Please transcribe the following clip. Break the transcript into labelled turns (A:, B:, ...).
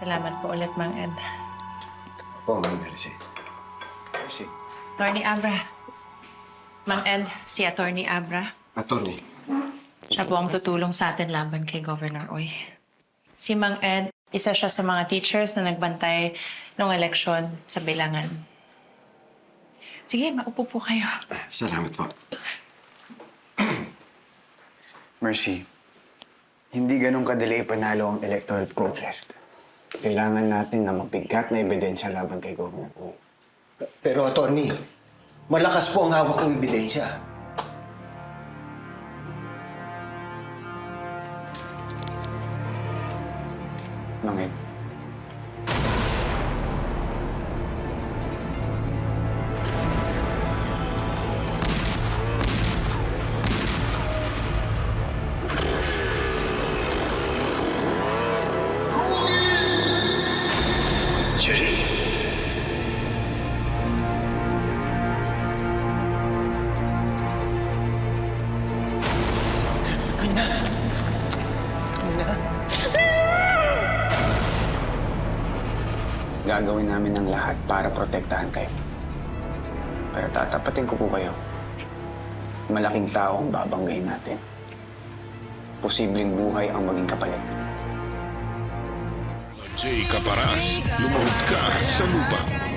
A: Salamat po ulit, Mang Ed.
B: Opo, Ma'am Mercy. Mercy.
A: Attorney Abra. Mang Ed, si Attorney Abra.
B: Attorney.
A: Siya po ang tutulong sa atin laban kay Governor Uy. Si Mang Ed, isa siya sa mga teachers na nagbantay ng eleksyon sa bilangan. Sige, maupo po kayo.
B: Salamat po.
C: Mercy, hindi ganun kadali panalo ang electoral protest. Kailangan natin na mabigat na ebidensya laban kay Governor Uy.
B: Pero, Attorney, malakas po ang hawak kong ebidensya.
C: Mangit.
B: Jerry. Mina. Mina.
C: Gagawin namin ang lahat para protektahan kayo. Pero tatapatin ko po kayo. Malaking tao ang babanggain natin. Posibleng buhay ang maging kapalit.
D: Jay Caparas, lumahod ka sa lupa.